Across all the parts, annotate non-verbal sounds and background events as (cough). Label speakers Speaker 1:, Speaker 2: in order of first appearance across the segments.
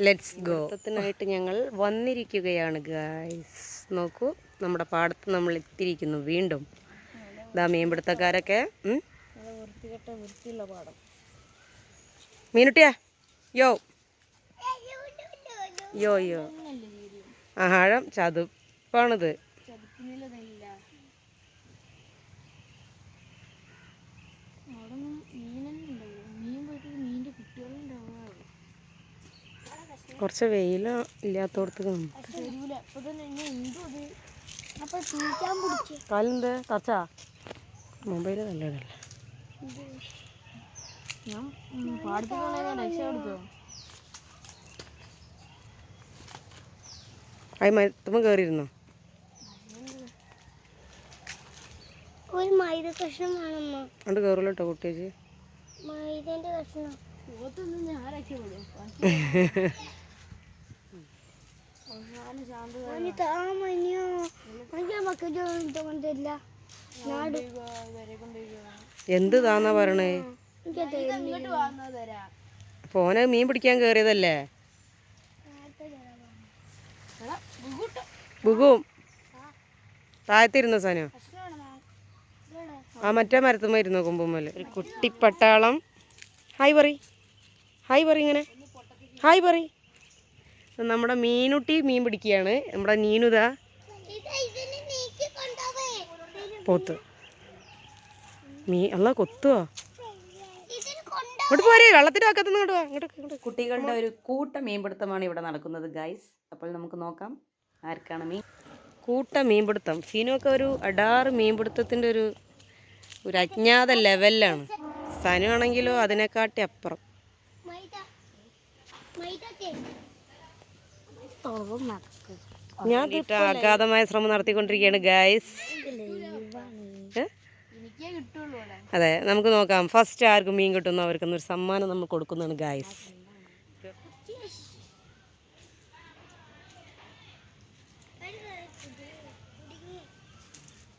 Speaker 1: Let's go ഞങ്ങൾ വന്നിരിക്കുകയാണ് guys നോക്കൂ നമ്മുടെ പാടത്ത് നമ്മൾ എത്തിയിരിക്കുന്നു വീണ്ടും. ഇതാ മീൻപിടുത്തക്കാരൊക്കെ മീനുട്ടിയാ? യോ. യോ യോ. ആഹാഴം ചതുപ്പാണിത്. കുറച്ച് വെയിൽ ഇല്ലാത്തോടത്ത്
Speaker 2: കാലുണ്ട് തച്ച?
Speaker 1: കാലെന്ത് മൊബൈൽ നല്ലതല്ല അത് മരത്തുമ്പോൾ കയറിയിരുന്നോ
Speaker 2: ഒരു മൈദ കഷ്ണം വേണമ്മ.
Speaker 1: അതുകൊണ്ട് കയറില്ല കേട്ടോ കുട്ടിയേച്ച്.
Speaker 2: മൈദന്റെ കഷ്ണം. പോത്തൊന്നും (laughs)
Speaker 1: എന്ത് താന്നാ പറയണേ? ഫോനെ മീൻ പിടിക്കാൻ കേറിയതല്ലേ? ബുഗും താഴത്തിരുന്ന സാനോ? ആ മറ്റേ മരത്തുമ്മ ഇരുന്നോ കൊമ്പുമ്മൽ? ഒരു കുട്ടിപ്പട്ടാളം. ഹായ് പറ ഹായ് പറ ഇങ്ങനെ. ഹായ് പറ നമ്മുടെ മീനുട്ടി മീൻ പിടിക്കുകയാണ്. നമ്മുടെ നീനുത പോത്ത്. മീ അല്ല കൊത്തുവോ? ഇങ്ങോട്ട് പോരെ വെള്ളത്തിന്റെ അക്കത്തുനിന്ന് ഇങ്ങോട്ട് വാ ഇങ്ങോട്ട് ഇങ്ങോട്ട്.
Speaker 3: കുട്ടികളുടെ ഒരു കൂട്ട മീൻപിടുത്തമാണ് ഇവിടെ നടക്കുന്നത് ഗൈസ് അപ്പോൾ നമുക്ക് നോക്കാം ആർക്കാണ് മീൻ.
Speaker 1: കൂട്ട മീൻപിടുത്തം. ഷീനുവൊക്കെ ഒരു അടാറ് മീൻപിടുത്തത്തിന്റെ ഒരു ഒരു അജ്ഞാത ലെവലിലാണ് സനുവാണെങ്കിലോ അതിനെക്കാട്ടി അപ്പുറം. ഞാൻ അഗാധമായ ശ്രമം നടത്തിക്കൊണ്ടിരിക്കുകയാണ് ഗായ്സ് അതെ നമുക്ക് നോക്കാം. ഫസ്റ്റ് ആർക്കും മീൻ കിട്ടുന്നു അവർക്കൊന്നും ഒരു സമ്മാനം നമ്മൾ കൊടുക്കുന്നതാണ് ഗായ്സ്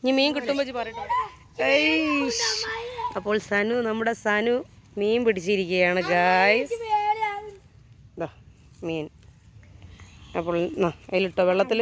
Speaker 1: ഇനി മീൻ കിട്ടുമ്പോൾ പറയട്ടെ. അപ്പോൾ സനു നമ്മുടെ സനു മീൻ പിടിച്ചിരിക്കുകയാണ് ഗായ്സ് ദാ മീൻ. അപ്പോൾ അതിലിട്ടോ വെള്ളത്തിൽ